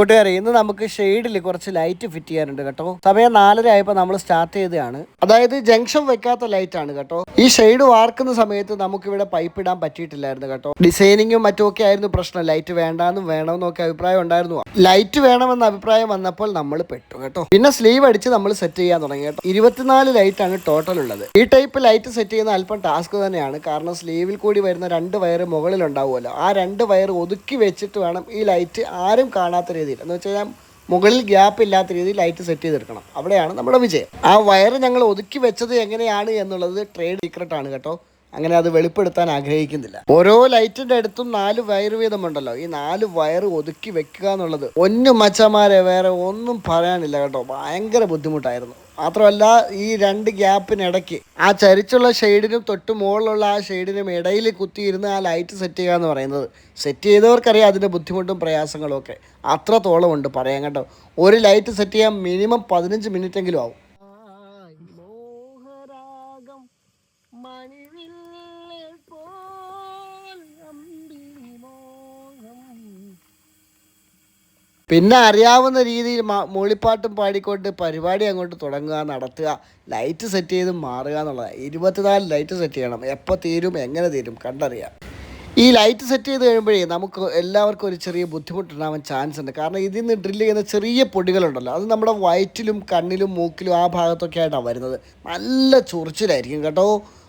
കൂട്ടുകാരെ ഇന്ന് നമുക്ക് ഷെയ്ഡിൽ കുറച്ച് ലൈറ്റ് ഫിറ്റ് ചെയ്യാനുണ്ട് കേട്ടോ. സമയം നാലര ആയപ്പോൾ നമ്മൾ സ്റ്റാർട്ട് ചെയ്തതാണ്. അതായത് ജംഗ്ഷൻ വെക്കാത്ത ലൈറ്റ് ആണ് കേട്ടോ. ഈ ഷെയ്ഡ് വാർക്കുന്ന സമയത്ത് നമുക്ക് ഇവിടെ പൈപ്പ് ഇടാൻ പറ്റിയിട്ടില്ലായിരുന്നു കേട്ടോ. ഡിസൈനിങ്ങും മറ്റും ഒക്കെ ആയിരുന്നു പ്രശ്നം. ലൈറ്റ് വേണ്ടാന്നും വേണമെന്നൊക്കെ അഭിപ്രായം ഉണ്ടായിരുന്നു. ലൈറ്റ് വേണമെന്ന അഭിപ്രായം വന്നപ്പോൾ നമ്മൾ പെട്ടു കേട്ടോ. പിന്നെ സ്ലീവ് അടിച്ച് നമ്മൾ സെറ്റ് ചെയ്യാൻ തുടങ്ങി കേട്ടോ. ഇരുപത്തിനാല് ലൈറ്റ് ആണ് ടോട്ടൽ ഉള്ളത്. ഈ ടൈപ്പ് ലൈറ്റ് സെറ്റ് ചെയ്യുന്ന അല്പം ടാസ്ക് തന്നെയാണ്. കാരണം സ്ലീവിൽ കൂടി വരുന്ന രണ്ട് വയർ മുകളിൽ ഉണ്ടാവുമല്ലോ ആ രണ്ട് വയർ ഒതുക്കി വെച്ചിട്ട് വേണം ഈ ലൈറ്റ് ആരും കാണാത്ത രീതിയിൽ. എന്ന് വെച്ച് മുകളിൽ ഗ്യാപ്പ് ഇല്ലാത്ത രീതിയിൽ ലൈറ്റ് സെറ്റ് ചെയ്തെടുക്കണം. അവിടെയാണ് നമ്മുടെ വിജയം. ആ വയർ ഞങ്ങൾ ഒതുക്കി വെച്ചത് എങ്ങനെയാണ് എന്നുള്ളത് ട്രേഡ് സീക്രട്ടാണ് കേട്ടോ. അങ്ങനെ അത് വെളിപ്പെടുത്താൻ ആഗ്രഹിക്കുന്നില്ല. ഓരോ ലൈറ്റിന്റെ അടുത്തും നാല് വയർ വീതമുണ്ടല്ലോ. ഈ നാല് വയർ ഒതുക്കി വെക്കുക എന്നുള്ളത് ഒന്നും മച്ചമാരെ വേറെ ഒന്നും പറയാനില്ല കേട്ടോ. ഭയങ്കര ബുദ്ധിമുട്ടായിരുന്നു. മാത്രമല്ല ഈ രണ്ട് ഗ്യാപ്പിനിടയ്ക്ക് ആ ചരിച്ചുള്ള ഷെയ്ഡിനും തൊട്ട് മുകളിലുള്ള ആ ഷെയ്ഡിനും ഇടയിൽ കുത്തിയിരുന്ന് ആ ലൈറ്റ് സെറ്റ് ചെയ്യുക എന്ന് പറയുന്നത് സെറ്റ് ചെയ്തവർക്കറിയാം അതിന്റെ ബുദ്ധിമുട്ടും പ്രയാസങ്ങളും ഒക്കെ. അത്രത്തോളം ഉണ്ട് പറയാൻ കേട്ടോ. ഒരു ലൈറ്റ് സെറ്റ് ചെയ്യാൻ മിനിമം പതിനഞ്ച് മിനിറ്റ് എങ്കിലും ആവും. പിന്നെ അറിയാവുന്ന രീതിയിൽ മൂളിപ്പാട്ടും പാടിക്കൊണ്ട് പരിപാടി അങ്ങോട്ട് തുടങ്ങുക നടത്തുക ലൈറ്റ് സെറ്റ് ചെയ്ത് മാറുക എന്നുള്ളതാണ് ഇരുപത്തിനാല് ലൈറ്റ് സെറ്റ് ചെയ്യണം. എപ്പോൾ തീരും എങ്ങനെ തീരും കണ്ടറിയാം. ഈ ലൈറ്റ് സെറ്റ് ചെയ്ത് കഴിയുമ്പോഴേ നമുക്ക് എല്ലാവർക്കും ഒരു ചെറിയ ബുദ്ധിമുട്ടുണ്ടാവാൻ ചാൻസ് ഉണ്ട്. കാരണം ഇതിൽ നിന്ന് ഡ്രില്ല് ചെയ്യുന്ന ചെറിയ പൊടികളുണ്ടല്ലോ. അത് നമ്മുടെ വയറ്റിലും കണ്ണിലും മൂക്കിലും ആ ഭാഗത്തൊക്കെ ആയിട്ടാണ് വരുന്നത്. നല്ല ചൊറിച്ചിലായിരിക്കും കേട്ടോ.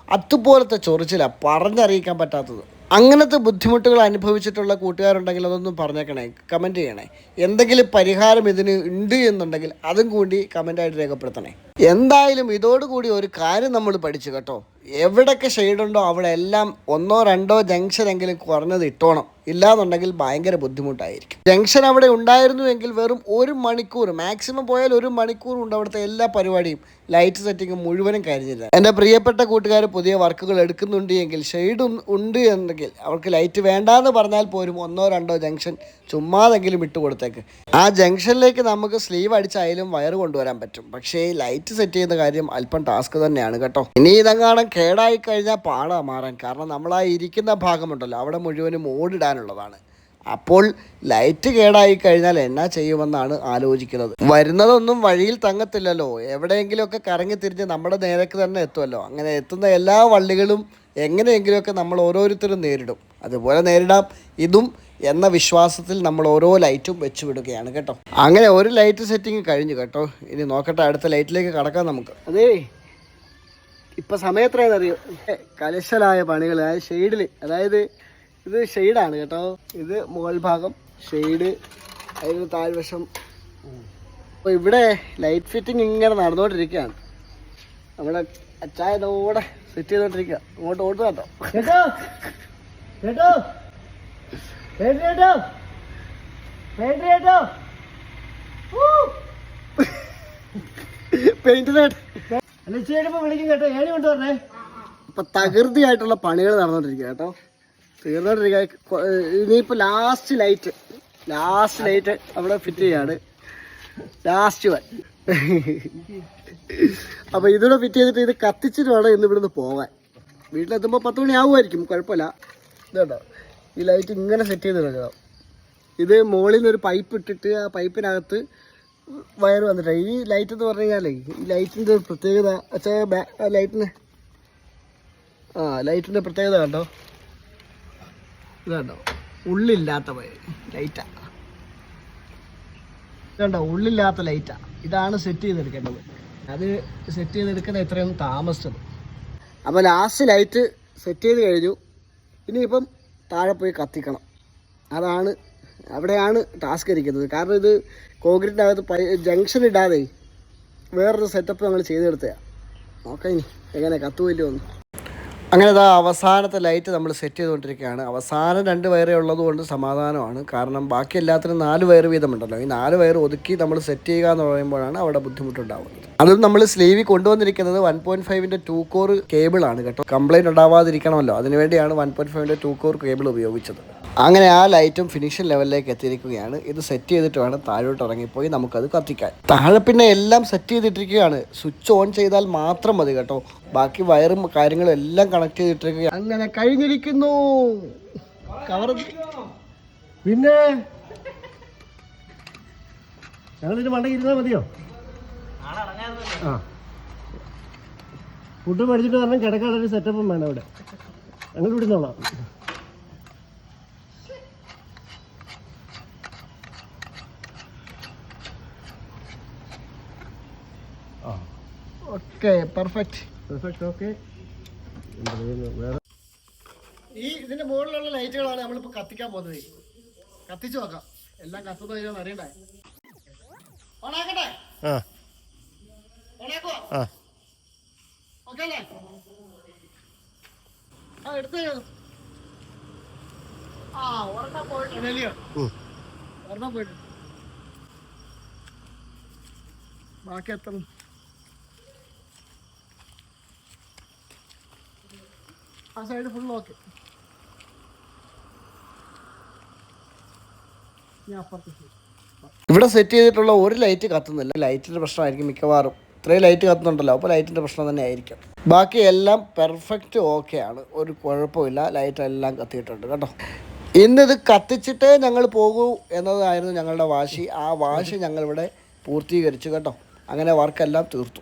അതുപോലത്തെ ചൊറിച്ചിലാണ് പറഞ്ഞറിയിക്കാൻ പറ്റാത്തത്. അങ്ങനത്തെ ബുദ്ധിമുട്ടുകൾ അനുഭവിച്ചിട്ടുള്ള കൂട്ടുകാരുണ്ടെങ്കിൽ അതൊന്നും പറഞ്ഞേക്കണേ കമന്റ് ചെയ്യണേ. എന്തെങ്കിലും പരിഹാരം ഇതിന് ഉണ്ട് എന്നുണ്ടെങ്കിൽ അതും കൂടി കമന്റായിട്ട് രേഖപ്പെടുത്തണേ. എന്തായാലും ഇതോടുകൂടി ഒരു കാര്യം നമ്മൾ പഠിച്ചു കേട്ടോ. എവിടൊക്കെ ഷെയ്ഡുണ്ടോ അവിടെ എല്ലാം ഒന്നോ രണ്ടോ ജംഗ്ഷൻ എങ്കിലും കുറഞ്ഞത് ഇട്ടോണം. ഇല്ലാന്നുണ്ടെങ്കിൽ ഭയങ്കര ബുദ്ധിമുട്ടായിരിക്കും. ജംഗ്ഷൻ അവിടെ ഉണ്ടായിരുന്നു എങ്കിൽ വെറും ഒരു മണിക്കൂർ മാക്സിമം പോയാൽ ഒരു മണിക്കൂർ ഉണ്ട് അവിടുത്തെ എല്ലാ പരിപാടിയും. ലൈറ്റ് സെറ്റിങ്ങും മുഴുവനും കഴിഞ്ഞില്ല. എന്റെ പ്രിയപ്പെട്ട കൂട്ടുകാർ പുതിയ വർക്കുകൾ എടുക്കുന്നുണ്ട് എങ്കിൽ ഷെയ്ഡ് ഉണ്ട് എന്നെങ്കിൽ അവർക്ക് ലൈറ്റ് വേണ്ടാന്ന് പറഞ്ഞാൽ പോലും ഒന്നോ രണ്ടോ ജംഗ്ഷൻ ചുമ്മാതെങ്കിലും ഇട്ട് കൊടുത്തേക്ക്. ആ ജംഗ്ഷനിലേക്ക് നമുക്ക് സ്ലീവ് അടിച്ചായാലും വയർ കൊണ്ടുവരാൻ പറ്റും. പക്ഷേ ലൈറ്റ് സെറ്റ് ചെയ്യുന്ന കാര്യം അല്പം ടാസ്ക് തന്നെയാണ് കേട്ടോ. ഇനി ഇതെങ്ങാണം കേടായി കഴിഞ്ഞാൽ പാടാ മാറാൻ. കാരണം നമ്മൾ ആ ഇരിക്കുന്ന ഭാഗമുണ്ടല്ലോ അവിടെ മുഴുവനും ഓടിടാനുള്ളതാണ്. അപ്പോൾ ലൈറ്റ് കേടായി കഴിഞ്ഞാൽ എന്നാ ചെയ്യുമെന്നാണ് ആലോചിക്കുന്നത്. വരുന്നതൊന്നും വഴിയിൽ തങ്ങത്തില്ലല്ലോ. എവിടെയെങ്കിലുമൊക്കെ കറങ്ങി തിരിഞ്ഞ് നമ്മുടെ നേരേക്ക് തന്നെ എത്തുമല്ലോ. അങ്ങനെ എത്തുന്ന എല്ലാ വള്ളികളും എങ്ങനെയെങ്കിലുമൊക്കെ നമ്മൾ ഓരോരുത്തരും നേരിടും. അതുപോലെ നേരിടാം. ഇതും എന്ന വിശ്വാസത്തിൽ നമ്മൾ ഓരോ ലൈറ്റും വെച്ച് വിടുകയാണ് കേട്ടോ. അങ്ങനെ ഒരു ലൈറ്റ് സെറ്റിംഗ് കഴിഞ്ഞു കേട്ടോ. ഇനി നോക്കട്ടെ അടുത്ത ലൈറ്റിലേക്ക് കടക്കാം നമുക്ക്. അതേ ഇപ്പൊ സമയത്രയെന്നറിയോ കലശലായ പണികൾ അതായത് ഷെയ്ഡിൽ അതായത് ഇത് ഷെയ്ഡാണ് കേട്ടോ. ഇത് മുകൾ ഭാഗം ഷെയ്ഡ് അതിന് താഴ്വശം. അപ്പോൾ ഇവിടെ ലൈറ്റ് ഫിറ്റിംഗ് ഇങ്ങനെ നടന്നുകൊണ്ടിരിക്കുകയാണ്. നമ്മുടെ അച്ചായതോടെ സെറ്റ് ചെയ്തോണ്ടിരിക്കുക അങ്ങോട്ട് ഓടുക കേട്ടോ കേട്ടോ കേട്ടോ. കേട്ടോ വിളിക്കും ഏണി ഇപ്പൊ തകൃതിയായിട്ടുള്ള പണികൾ നടന്നോണ്ടിരിക്കുക കേട്ടോ. തീർന്നോണ്ടിരിക്കുക ഇനിയിപ്പോ ലാസ്റ്റ് ലൈറ്റ് ലാസ്റ്റ് ലൈറ്റ് അവിടെ ഫിറ്റ് ചെയ്യാണ്. ലാസ്റ്റ് വൺ അപ്പൊ ഇതിവിടെ ഫിറ്റ് ചെയ്തിട്ട് ഇത് കത്തിച്ചിട്ട് വേണം ഇന്ന് ഇവിടുന്ന് പോവാൻ. വീട്ടിലെത്തുമ്പോൾ പത്ത് മണി ആവുമായിരിക്കും കുഴപ്പമില്ല. ഇതുണ്ടോ? ഈ ലൈറ്റ് ഇങ്ങനെ സെറ്റ് ചെയ്ത് വെക്കണം. ഇത് മുകളിൽ നിന്ന് ഒരു പൈപ്പ് ഇട്ടിട്ട് ആ പൈപ്പിനകത്ത് വയർ വന്നിട്ട്. ഈ ലൈറ്റ് എന്ന് പറഞ്ഞു കഴിഞ്ഞാലേ ഈ ലൈറ്റിന്റെ ഒരു പ്രത്യേകത വെച്ചാൽ ലൈറ്റിന് ആ ലൈറ്റിന്റെ പ്രത്യേകത കണ്ടോ? ഇതാണ്ടോ ഉള്ളില്ലാത്ത ലൈറ്റാ കണ്ടോ? ഉള്ളില്ലാത്ത ലൈറ്റാ ഇതാണ് സെറ്റ് ചെയ്തെടുക്കേണ്ടത്. അത് സെറ്റ് ചെയ്തെടുക്കുന്ന എത്രയും താമസിച്ചത്. അപ്പോൾ ലാസ്റ്റ് ലൈറ്റ് സെറ്റ് ചെയ്ത് കഴിഞ്ഞു. ഇനിയിപ്പം താഴെ പോയി കത്തിക്കണം. അതാണ് അവിടെയാണ് ടാസ്ക് ഇരിക്കുന്നത്. കാരണം ഇത് കോൺക്രീറ്റിനകത്ത് പൈ ജംഗ്ഷൻ ഇടാതെ വേറൊരു സെറ്റപ്പ് ഞങ്ങൾ ചെയ്തെടുത്തതാണ് നോക്കാം ഇനി എങ്ങനെ കത്തുമില്ലോ ഒന്ന് അങ്ങനെ ഇതാ അവസാനത്തെ ലൈറ്റ് നമ്മൾ സെറ്റ് ചെയ്തുകൊണ്ടിരിക്കുകയാണ്. അവസാനം രണ്ട് വയറേ ഉള്ളതുകൊണ്ട് സമാധാനമാണ്. കാരണം ബാക്കി എല്ലാത്തിനും നാല് വയർ വീതമുണ്ടല്ലോ. ഈ നാല് വയർ ഒതുക്കി നമ്മൾ സെറ്റ് ചെയ്യുക എന്ന് പറയുമ്പോഴാണ് അവിടെ ബുദ്ധിമുട്ടുണ്ടാവുന്നത്. അതും നമ്മൾ സ്ലീവിൽ കൊണ്ടുവന്നിരിക്കുന്നത് വൺ പോയിന്റ് ഫൈവിന്റെ ടു കോർ കേബിളാണ് കേട്ടോ. കംപ്ലൈന്റ് ഉണ്ടാവാതിരിക്കണമല്ലോ. അതിനുവേണ്ടിയാണ് വൺ പോയിന്റ് ഫൈവിന്റെ ടു കോർ കേബിൾ ഉപയോഗിച്ചത്. അങ്ങനെ ആ ലൈറ്റും ഫിനിഷിംഗ് ലെവലിലേക്ക് എത്തിയിരിക്കുകയാണ്. ഇത് സെറ്റ് ചെയ്തിട്ട് വേണം താഴോട്ട് ഇറങ്ങിപ്പോയി നമുക്കത് കത്തിക്കാൻ. താഴെ പിന്നെ എല്ലാം സെറ്റ് ചെയ്തിട്ടിരിക്കുകയാണ്. സ്വിച്ച് ഓൺ ചെയ്താൽ മാത്രം മതി കേട്ടോ. ബാക്കി വയറും കാര്യങ്ങളും എല്ലാം കണക്ട് ചെയ്തിട്ടിരിക്കുകയാണ്. അങ്ങനെ കഴിഞ്ഞിരിക്കുന്നു. കവർ പിന്നെ? മതിയോ? ഫുഡ് മേടിച്ചിട്ട് പറഞ്ഞാൽ കിടക്കാനുള്ള സെറ്റപ്പും വേണം അവിടെ. ഞങ്ങൾ ഇവിടുന്നോളാം ആ ഓക്കെ പെർഫെക്റ്റ് പെർഫെക്റ്റ് ഓക്കെ വേറെ ഈ ഇതിന്റെ മുകളിലുള്ള ലൈറ്റുകളാണ് നമ്മളിപ്പോ കത്തിക്കാൻ പോകുന്നത്. കത്തിച്ചു നോക്കാം. എല്ലാം കത്തുന്ന കഴിഞ്ഞാൽ അറിയണ്ടേ? ഓണാക്കട്ടെ? ഓക്കെ അല്ലേ? ആ എടുത്ത് ആ ഒരെണ്ണം. ഒരെണ്ണം ബാക്കി എത്ര? ആ സൈഡ് ഫുൾ ഓക്കെ ഇവിടെ സെറ്റ് ചെയ്തിട്ടുള്ള ഒരു ലൈറ്റ് കത്തുന്നില്ല. ലൈറ്റിന്റെ പ്രശ്നമായിരിക്കും മിക്കവാറും. ഇത്രയും ലൈറ്റ് കത്തുന്നുണ്ടല്ലോ. അപ്പോൾ ലൈറ്റിന്റെ പ്രശ്നം തന്നെ ആയിരിക്കും. ബാക്കി എല്ലാം പെർഫെക്റ്റ് ഓക്കെ ആണ്. ഒരു കുഴപ്പമില്ല. ലൈറ്റ് എല്ലാം കത്തിയിട്ടുണ്ട് കേട്ടോ. ഇത് കത്തിച്ചിട്ടേ ഞങ്ങൾ പോകൂ എന്നതായിരുന്നു ഞങ്ങളുടെ വാശി. ആ വാശി ഞങ്ങളിവിടെ പൂർത്തീകരിച്ചു കേട്ടോ. അങ്ങനെ വർക്കെല്ലാം തീർത്തു.